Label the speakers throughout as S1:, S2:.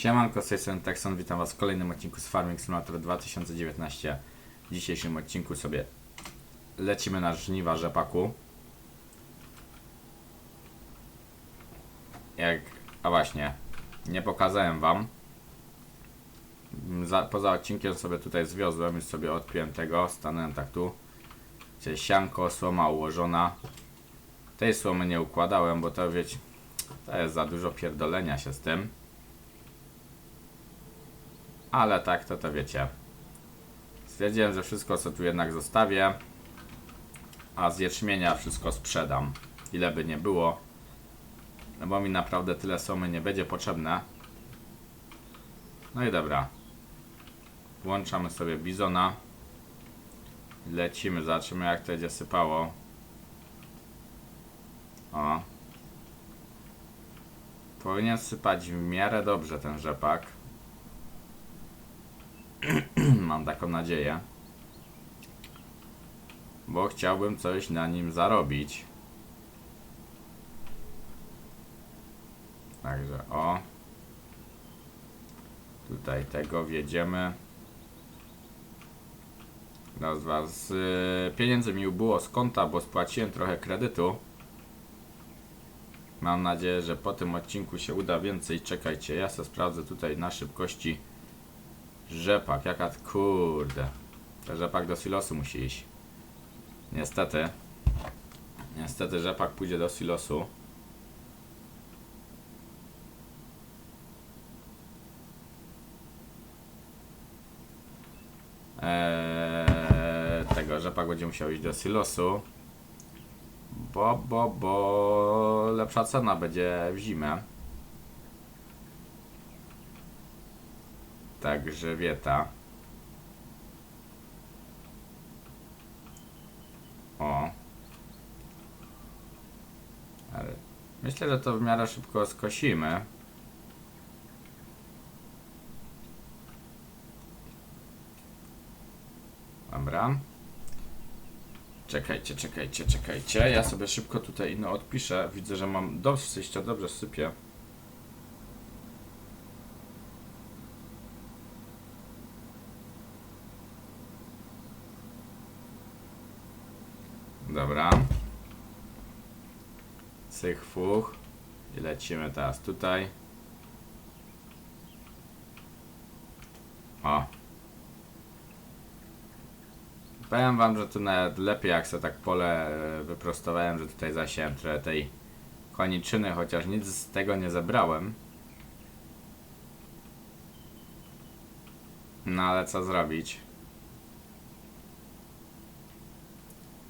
S1: Siemanko, z tej strony Texon, witam was w kolejnym odcinku z Farming Simulator 2019. W dzisiejszym odcinku sobie lecimy na żniwa rzepaku. Jak, a właśnie, nie pokazałem wam. Za, poza odcinkiem sobie tutaj zwiozłem, już sobie odpiłem tego, stanąłem tak tu. Czyli sianko, słoma ułożona. Tej słomy nie układałem, bo to wiecie, to jest za dużo pierdolenia się z tym. Ale tak, to to wiecie. Stwierdziłem, że wszystko co tu jednak zostawię, a z jęczmienia wszystko sprzedam. Ile by nie było. No bo mi naprawdę tyle somy nie będzie potrzebne. No i dobra. Włączamy sobie bizona. Lecimy, zobaczymy jak to będzie sypało. O. Powinien sypać w miarę dobrze ten rzepak. Mam taką nadzieję. Bo chciałbym coś na nim zarobić. Także o. Tutaj tego wjedziemy. Raz, dwa. Z y, pieniędzy mi ubyło z konta, bo spłaciłem trochę kredytu. Mam nadzieję, że po tym odcinku się uda więcej. Czekajcie, ja sobie sprawdzę tutaj na szybkości. Rzepak, jaka kurde. To rzepak do silosu musi iść. Niestety. Niestety rzepak pójdzie do silosu. Eee, tego rzepak będzie musiał iść do silosu. Bo, bo, bo lepsza cena będzie w zimę. Także wieta. O. Ale myślę, że to w miarę szybko skosimy. Dobra. Czekajcie, czekajcie, czekajcie. Ja sobie szybko tutaj no odpiszę. Widzę, że mam dosyć to dobrze sypie. Dobra. Cych fuch. I lecimy teraz tutaj. O. Powiem wam, że tu nawet lepiej jak sobie tak pole e, wyprostowałem, że tutaj zasiałem trochę tej koniczyny, chociaż nic z tego nie zebrałem. No ale co zrobić?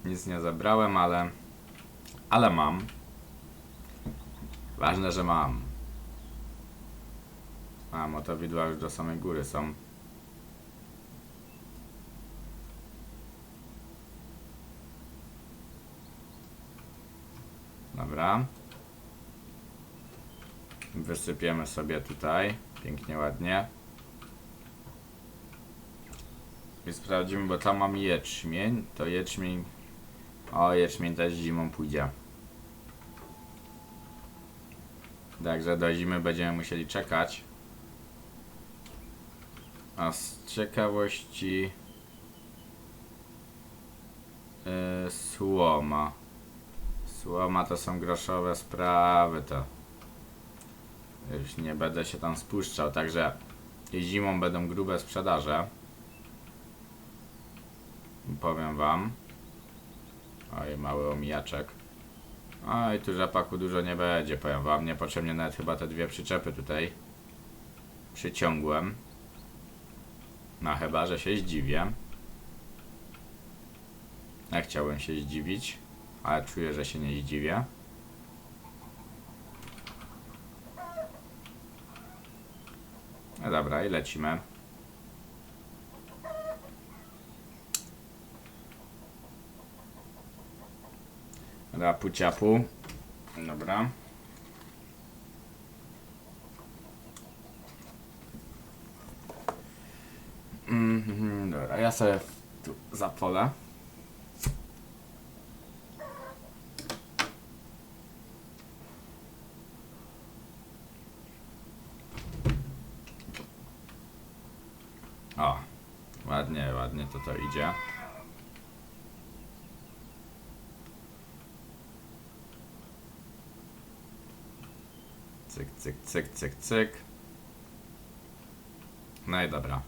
S1: Nic nie zebrałem, ale. Ale mam. Ważne, że mam. A, motowidła już do samej góry są. Dobra. Wysypiemy sobie tutaj. Pięknie, ładnie. I sprawdzimy, bo tam mam jęczmień. To jęczmień o, jęczmień też zimą pójdzie. Także do zimy będziemy musieli czekać. A z ciekawości... Yy, słoma. Słoma to są groszowe sprawy, to... Już nie będę się tam spuszczał, także... Zimą będą grube sprzedaże. Powiem wam. Oj, mały omijaczek. Oj, tu rzepaku dużo nie będzie, powiem wam. Niepotrzebnie nawet chyba te dwie przyczepy tutaj przyciągłem. No chyba, że się zdziwię. Ja chciałbym się zdziwić, ale czuję, że się nie zdziwię. No dobra, i lecimy. Rapu ciapu. Dobra. Mhm, dobra, ja sobie tu zapolę. O, ładnie, ładnie to to idzie. Cyk, cyk, cyk, cyk. No i dobra.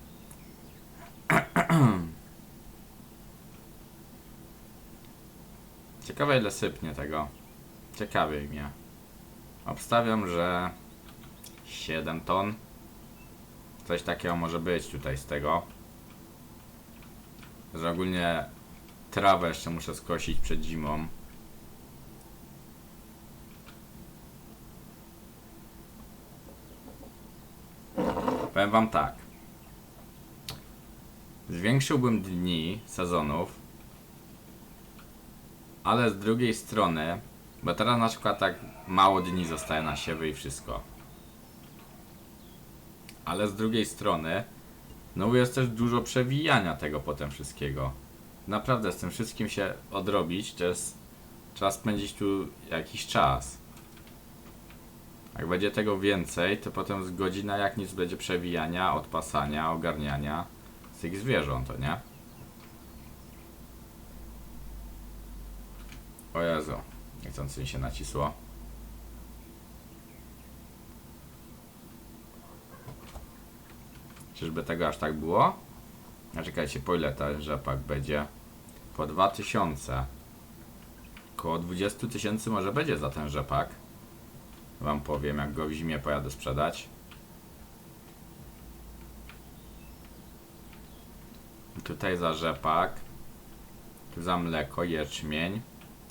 S1: Ciekawe ile sypnie tego. Ciekawie mnie. Obstawiam, że 7 ton. Coś takiego może być tutaj z tego. Że ogólnie trawę jeszcze muszę skosić przed zimą. Powiem wam tak. Zwiększyłbym dni sezonów, ale z drugiej strony, bo teraz na przykład tak mało dni zostaje na siewy i wszystko. Ale z drugiej strony, no jest też dużo przewijania tego potem wszystkiego. Naprawdę z tym wszystkim się odrobić, to jest spędzić tu jakiś czas. Jak będzie tego więcej, to potem z godzina jak nic będzie przewijania, odpasania, ogarniania z tych zwierząt, to nie? O Jezu, niechcący mi się nacisło. Czyżby tego aż tak było? A czekajcie, po ile ta rzepak będzie? Po 2000. Koło 20 tysięcy może będzie za ten rzepak. Wam powiem, jak go w zimie pojadę sprzedać. Tutaj za rzepak. Tu za mleko, jęczmień.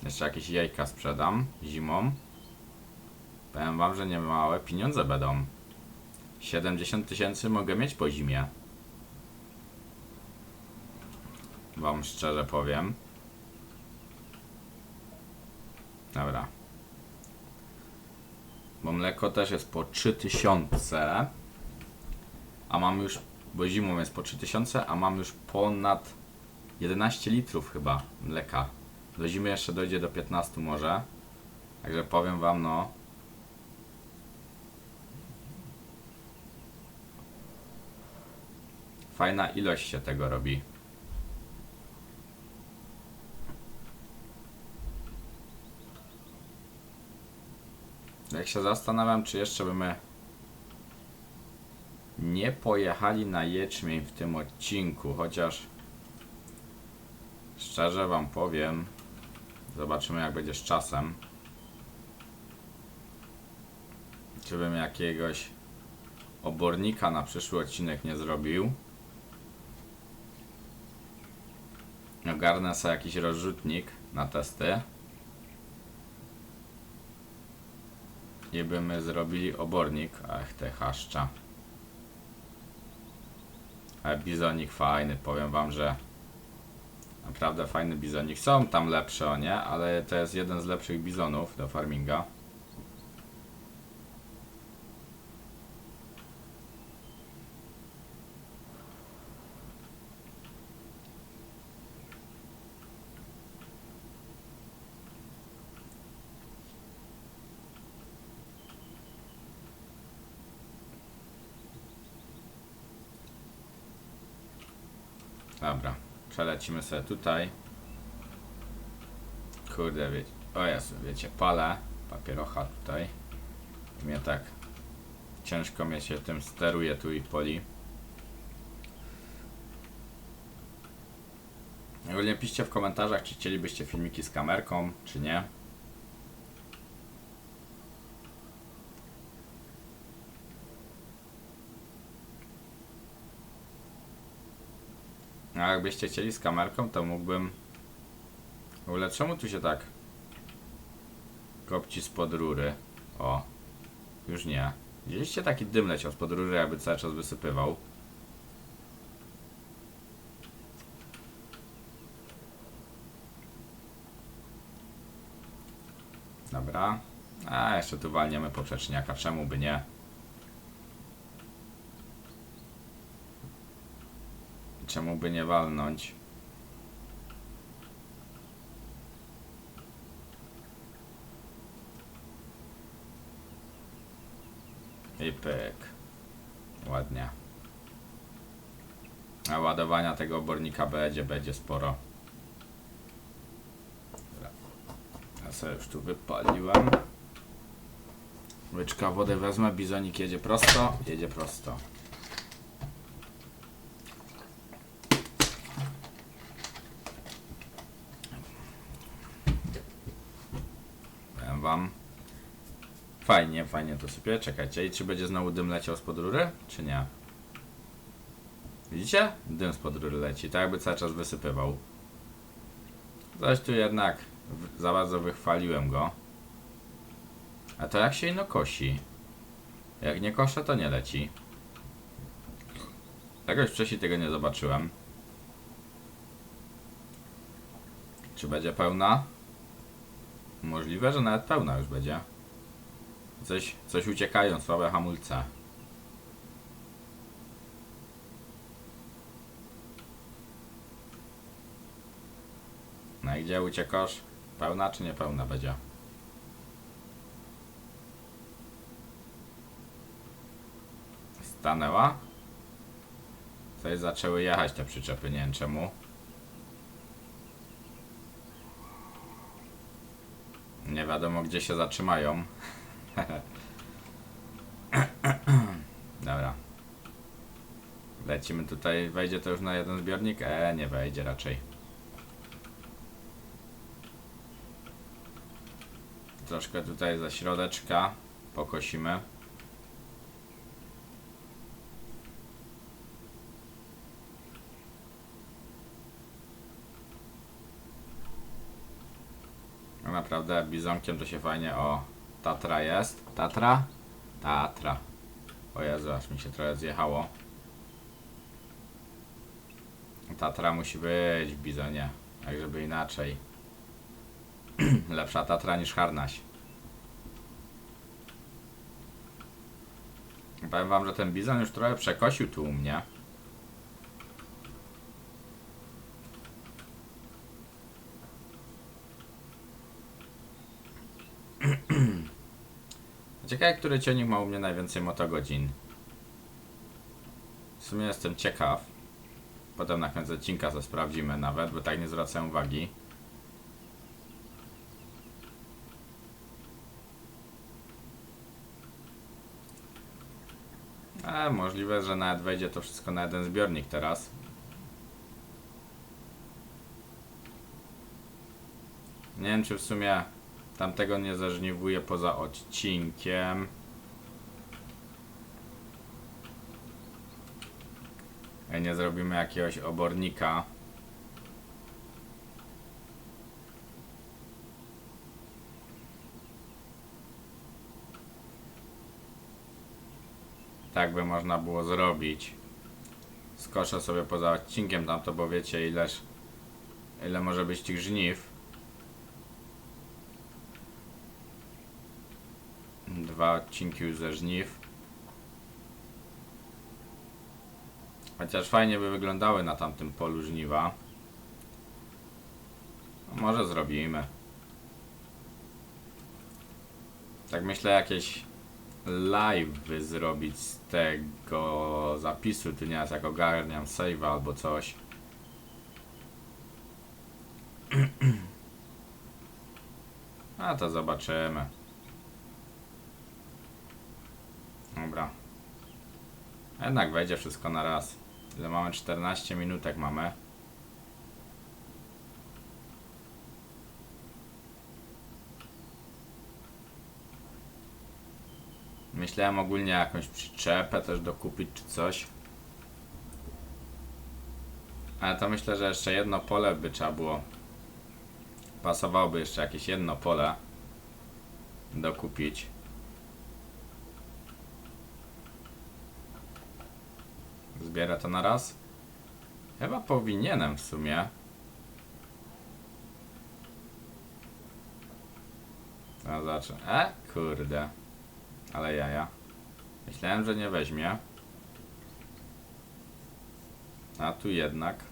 S1: Jeszcze jakieś jajka sprzedam zimą. Powiem wam, że nie małe pieniądze będą. 70 tysięcy mogę mieć po zimie. Wam szczerze powiem. Dobra. Bo mleko też jest po 3000. A mam już, bo zimą jest po 3000, a mam już ponad 11 litrów chyba mleka. Do zimy jeszcze dojdzie do 15 może. Także powiem wam no. Fajna ilość się tego robi. Jak się zastanawiam, czy jeszcze bymy nie pojechali na jęczmień w tym odcinku, chociaż szczerze wam powiem, zobaczymy jak będzie z czasem. Czy bym jakiegoś obornika na przyszły odcinek nie zrobił. Ogarnę sobie jakiś rozrzutnik na testy. I bymy zrobili obornik. Ach, te chaszcza. Ale bizonik fajny, powiem wam, że naprawdę fajny bizonik. Są tam lepsze, o nie? Ale to jest jeden z lepszych bizonów do farminga. Przelecimy sobie tutaj. Kurde, wiecie, o Jezu, wiecie, palę papierocha tutaj. Mnie tak ciężko mnie się tym steruje tu i poli. Ogólnie piszcie w komentarzach, czy chcielibyście filmiki z kamerką, czy nie. Jakbyście chcieli z kamerką, to mógłbym... W ogóle czemu tu się tak... Kopci spod rury? O. Już nie. Widzieliście taki dym leciał spod rury, jakby cały czas wysypywał. Dobra. A, jeszcze tu walniemy poprzeczniaka, czemu by nie? Czemu by nie walnąć? I pyk. Ładnie. A ładowania tego obornika będzie, będzie sporo. Ja sobie już tu wypaliłem. Łyczka wody wezmę, bizonik jedzie prosto, jedzie prosto. Powiem wam. Fajnie, to sypie. Czekajcie, i czy będzie znowu dym leciał spod rury, czy nie? Widzicie? Dym spod rury leci, tak jakby cały czas wysypywał. Coś tu jednak za bardzo wychwaliłem go. A to jak się ino kosi? Jak nie koszę, to nie leci. Jakoś wcześniej tego nie zobaczyłem. Czy będzie pełna? Możliwe, że nawet pełna już będzie. Coś, coś uciekają, słabe hamulce. No i gdzie uciekasz? Pełna czy niepełna będzie? Stanęła? Coś zaczęły jechać te przyczepy, nie wiem czemu. Nie wiadomo gdzie się zatrzymają. Dobra. Lecimy tutaj. Wejdzie to już na jeden zbiornik? E, nie wejdzie raczej. Troszkę tutaj ze środeczka pokosimy. No naprawdę bizonkiem to się fajnie o Tatra jest. Tatra? Tatra. O Jezu, aż mi się trochę zjechało. Tatra musi być w bizonie, jak żeby inaczej. Lepsza Tatra niż Harnaś. Powiem wam, że ten bizon już trochę przekosił tu u mnie. Ciekawe, który ciągnik ma u mnie najwięcej motogodzin. W sumie jestem ciekaw. Potem na koniec odcinka to sprawdzimy nawet, bo tak nie zwracam uwagi. E, możliwe, że nawet wejdzie to wszystko na jeden zbiornik teraz. Nie wiem, czy w sumie tamtego nie zażniwuję poza odcinkiem. E, Nie zrobimy jakiegoś obornika. Tak by można było zrobić. Skoczę sobie poza odcinkiem tamto, bo wiecie ileż ile może być tych żniw. Dwa odcinki już ze żniw. Chociaż fajnie by wyglądały na tamtym polu żniwa. No może zrobimy. Tak myślę jakieś live zrobić z tego zapisu, nieraz jak ogarniam save albo coś. A to zobaczymy. Dobra. Jednak wejdzie wszystko na raz. Ile mamy? 14 minutek mamy. Myślałem ogólnie jakąś przyczepę też dokupić czy coś. Ale to myślę, że jeszcze jedno pole by trzeba było. Pasowałoby jeszcze jakieś jedno pole dokupić. Zbiera to na raz? Chyba powinienem w sumie. No zacznę. E, kurde. Ale jaja. Myślałem, że nie weźmie. A tu jednak.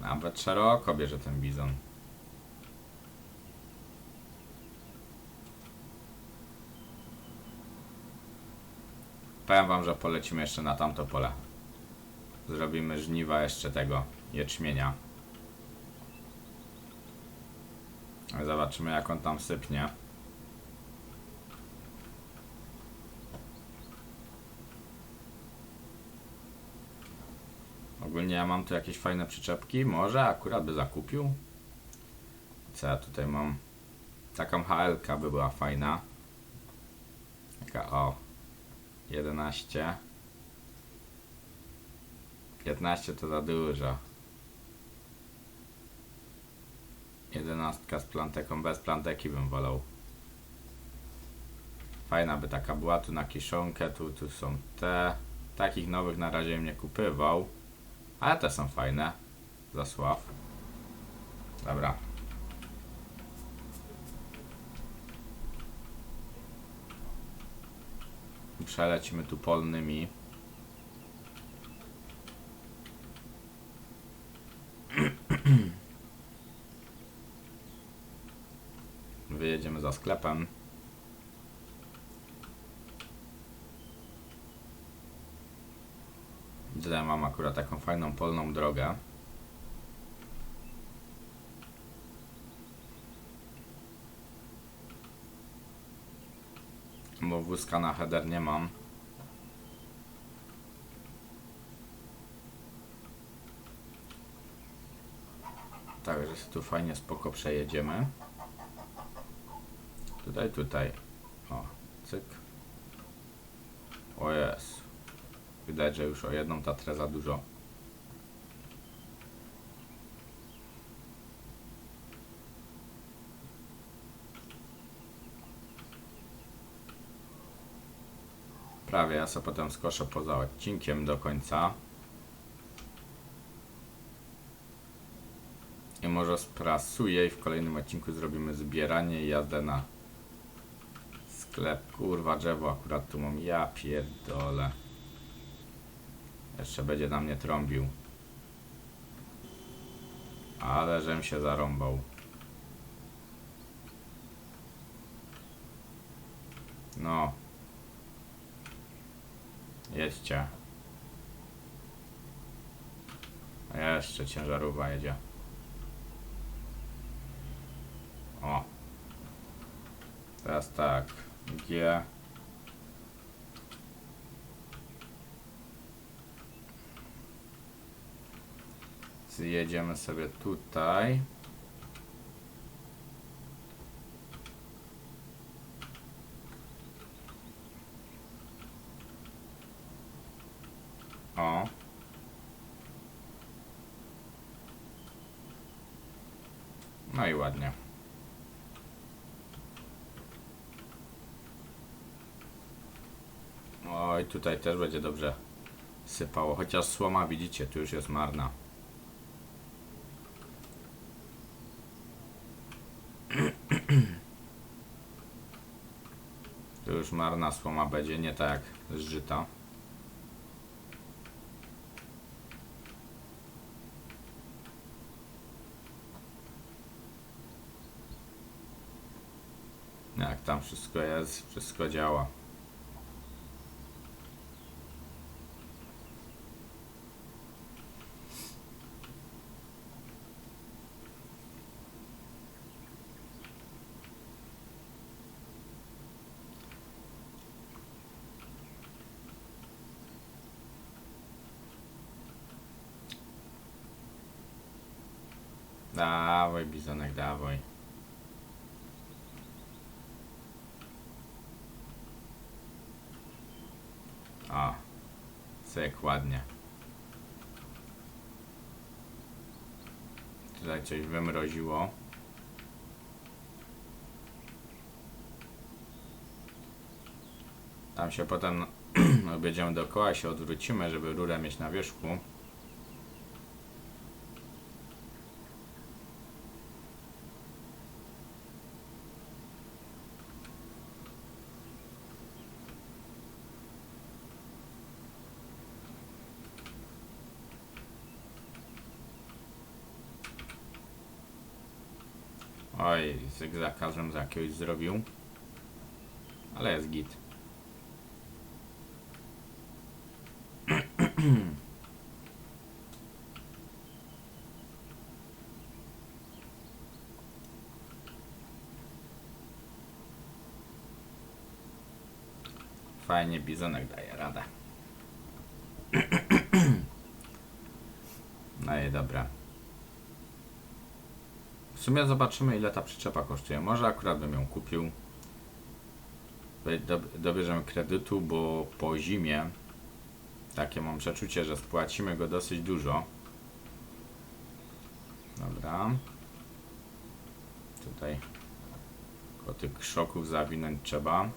S1: Nawet szeroko bierze ten bizon. Powiem wam, że polecimy jeszcze na tamto pole. Zrobimy żniwa jeszcze tego jęczmienia. Zobaczymy jak on tam sypnie. Ogólnie ja mam tu jakieś fajne przyczepki. Może akurat by zakupił. Co ja tutaj mam? Taką HL by była fajna. Taka o 11 15 to za dużo. 11 z planteką bez planteki bym wolał. Fajna by taka była tu na kiszonkę tu, tu są te. Takich nowych na razie bym nie kupywał ale te są fajne. Zasław dobra Przelecimy tu polnymi. Wyjedziemy za sklepem. Tutaj mam akurat taką fajną polną drogę. Wózka na header nie mam. Także sobie tu fajnie spoko przejedziemy. Tutaj, tutaj. O, cyk. O jest. Widać, że już o jedną tatrę za dużo. Prawie, ja sobie potem skoszę poza odcinkiem do końca. I może sprasuję i w kolejnym odcinku zrobimy zbieranie i jazdę na sklep. Kurwa, drzewo akurat tu mam. Ja pierdolę. Jeszcze będzie na mnie trąbił. Ale żem się zarąbał. No. Jedźcie. Jeszcze ciężarówka jedzie. O. Teraz tak. G. Zjedziemy sobie tutaj. O. No i ładnie. Oj, tutaj też będzie dobrze sypało. Chociaż słoma, widzicie, tu już jest marna. Tu już marna słoma będzie, nie tak jak zżyta. Jak tam wszystko jest, wszystko działa. Dawaj, bizonek, dawaj. O, cyk, ładnie. Tutaj coś wymroziło. Tam się potem objedziemy dookoła, się odwrócimy, żeby rurę mieć na wierzchu. Oj, zygzaka żem za jakiegoś zrobił. Ale jest git. Fajnie, bizonek daje radę. No i dobra. W sumie zobaczymy ile ta przyczepa kosztuje. Może akurat bym ją kupił. Dobierzemy kredytu, bo po zimie takie mam przeczucie, że spłacimy go dosyć dużo. Dobra. Tutaj tylko tych krzoków zawinąć trzeba.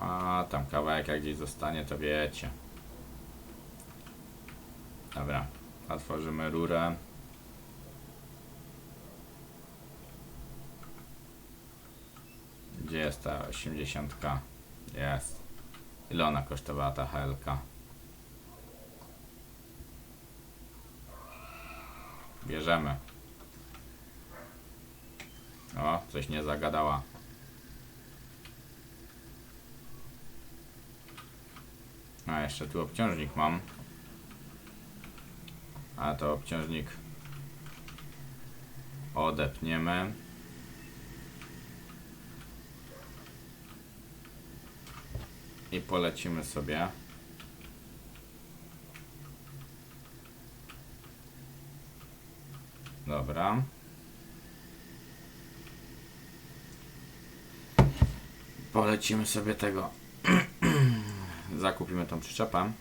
S1: A tam kawałek jak gdzieś zostanie, to wiecie. Dobra, otworzymy rurę. Gdzie jest ta 80? Jest. Ile ona kosztowała ta HLK? Bierzemy. O, coś nie zagadała. A jeszcze tu obciążnik mam. A to obciążnik odepniemy. I polecimy sobie. Dobra. Polecimy sobie tego zakupimy tą przyczepę.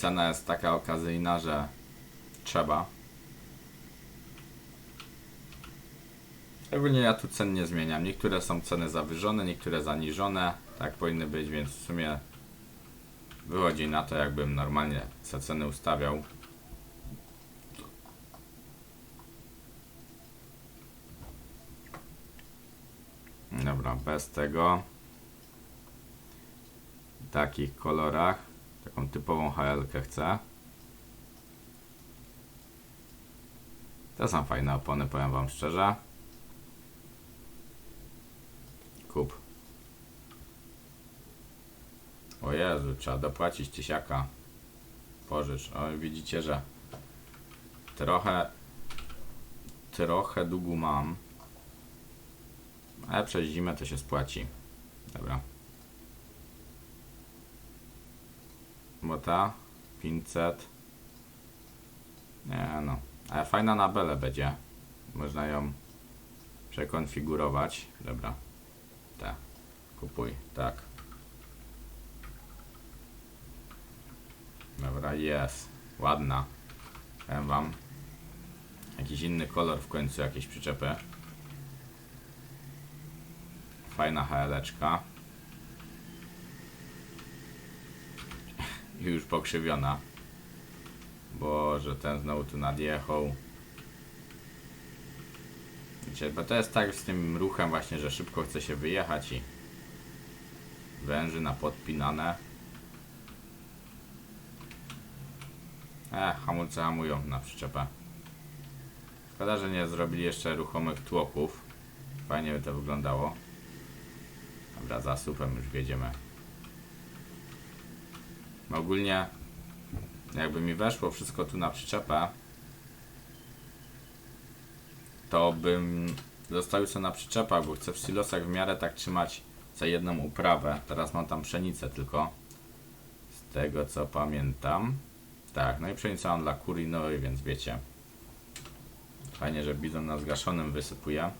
S1: Cena jest taka okazyjna, że trzeba. Ogólnie ja tu cen nie zmieniam. Niektóre są ceny zawyżone, niektóre zaniżone. Tak powinny być, więc w sumie wychodzi na to, jakbym normalnie te ceny ustawiał. Dobra, bez tego. W takich kolorach. Taką typową HL-kę chcę. To są fajne opony, powiem wam szczerze. Kup. O Jezu, trzeba dopłacić tysiaka. Pożycz. O, widzicie, że trochę trochę długu mam. Ale przez zimę to się spłaci. Dobra. Bo ta 500. Nie no. Ale fajna na belę będzie. Można ją przekonfigurować. Dobra. Tak. Kupuj. Tak. Dobra, jest. Ładna. Powiem wam. Jakiś inny kolor w końcu, jakieś przyczepy. Fajna HL-eczka. I już pokrzywiona. Boże, ten znowu tu nadjechał. Wiecie, bo to jest tak z tym ruchem właśnie, że szybko chce się wyjechać i węży na podpinane. E, hamulce hamują na przyczepę. Szkoda, że nie zrobili jeszcze ruchomych tłoków. Fajnie by to wyglądało. Dobra, za supem już wiedziemy. Ogólnie jakby mi weszło wszystko tu na przyczepę, to bym zostawił sobie na przyczepach, bo chcę w silosach w miarę tak trzymać za jedną uprawę. Teraz mam tam pszenicę tylko. Z tego co pamiętam. Tak, no i pszenicę mam dla kury nowej, więc wiecie. Fajnie, że bizon na zgaszonym wysypuje.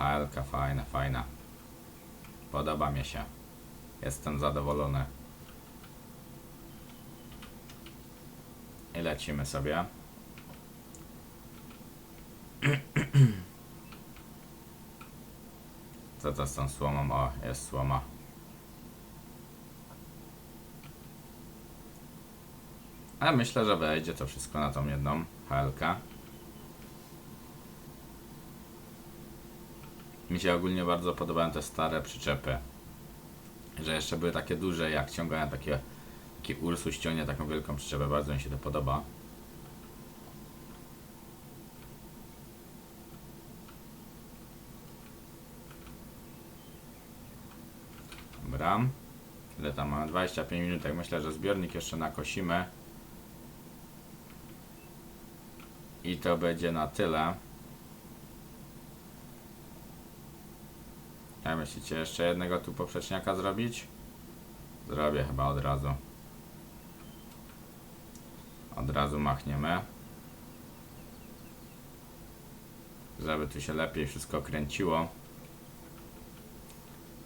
S1: HLK fajna, fajna. Podoba mi się. Jestem zadowolony. I lecimy sobie. Co to z tą słomą? O, jest słoma. Ale myślę, że wejdzie to wszystko na tą jedną HLK. Mi się ogólnie bardzo podobają te stare przyczepy. Że jeszcze były takie duże, jak ciągałem takie Taki Ursus ściągnie taką wielką przyczepę, bardzo mi się to podoba. Dobra. Ile tam mamy? 25 minut. Myślę, że zbiornik jeszcze nakosimy. I to będzie na tyle. Jak myślicie, jeszcze jednego tu poprzeczniaka zrobić? Zrobię chyba od razu. Od razu machniemy. Żeby tu się lepiej wszystko kręciło.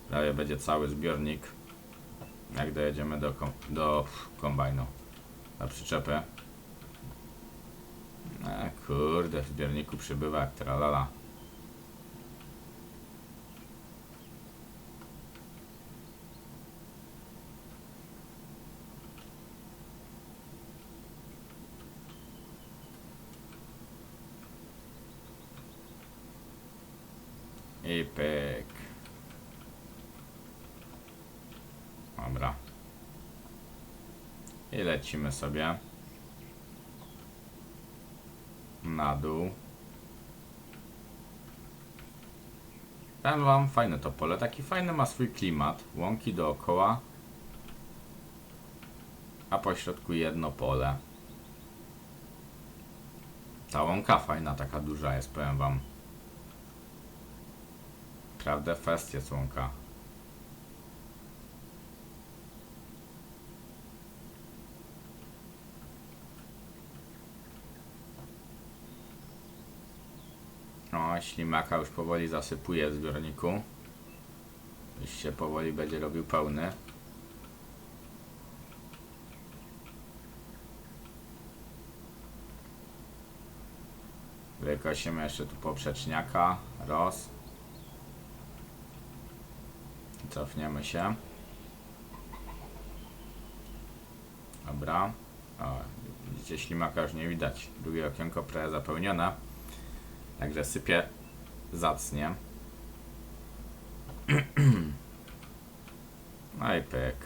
S1: Prawie będzie cały zbiornik. Jak dojedziemy do, kom do kombajnu. Na przyczepę. E, kurde, w zbiorniku przybywa jak tralala. I pyk. Dobra. I lecimy sobie na dół. Powiem wam, fajne to pole, taki fajny ma swój klimat, łąki dookoła, a po środku jedno pole. Ta łąka fajna, taka duża jest, powiem wam. Prawdę fest jest łąka. O, ślimaka już powoli zasypuje w zbiorniku. Już się powoli będzie robił pełny. Wykosimy jeszcze tu poprzeczniaka. Roz. Cofniemy się. Dobra. O, widzicie, ślimaka już nie widać. Drugie okienko prawie zapełnione. Także sypię zacnie. No i pyk.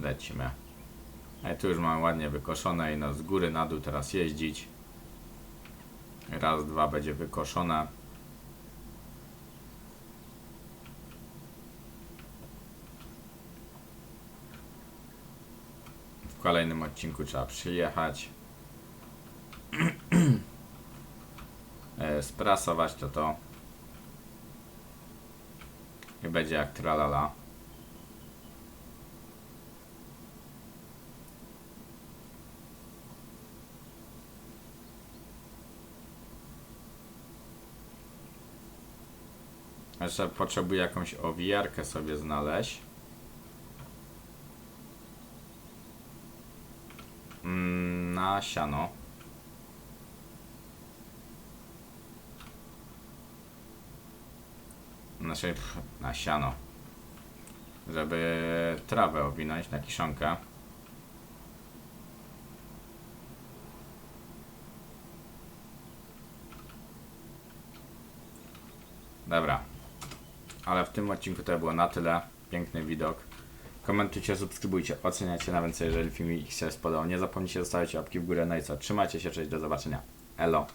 S1: Lecimy. No i tu już mamy ładnie wykoszone i no z góry na dół teraz jeździć. Raz, dwa będzie wykoszone. W kolejnym odcinku trzeba przyjechać. sprasować to to i będzie jak tralala. Jeszcze potrzebuję jakąś owijarkę sobie znaleźć. Mm, na siano. Znaczy pff, na siano. Żeby trawę owinąć na kiszonkę. Dobra. Ale w tym odcinku to było na tyle. Piękny widok. Komentujcie, subskrybujcie, oceniajcie na więcej, jeżeli film się spodobał. Nie zapomnijcie zostawić łapki w górę. No i co? Trzymajcie się, cześć, do zobaczenia. Elo.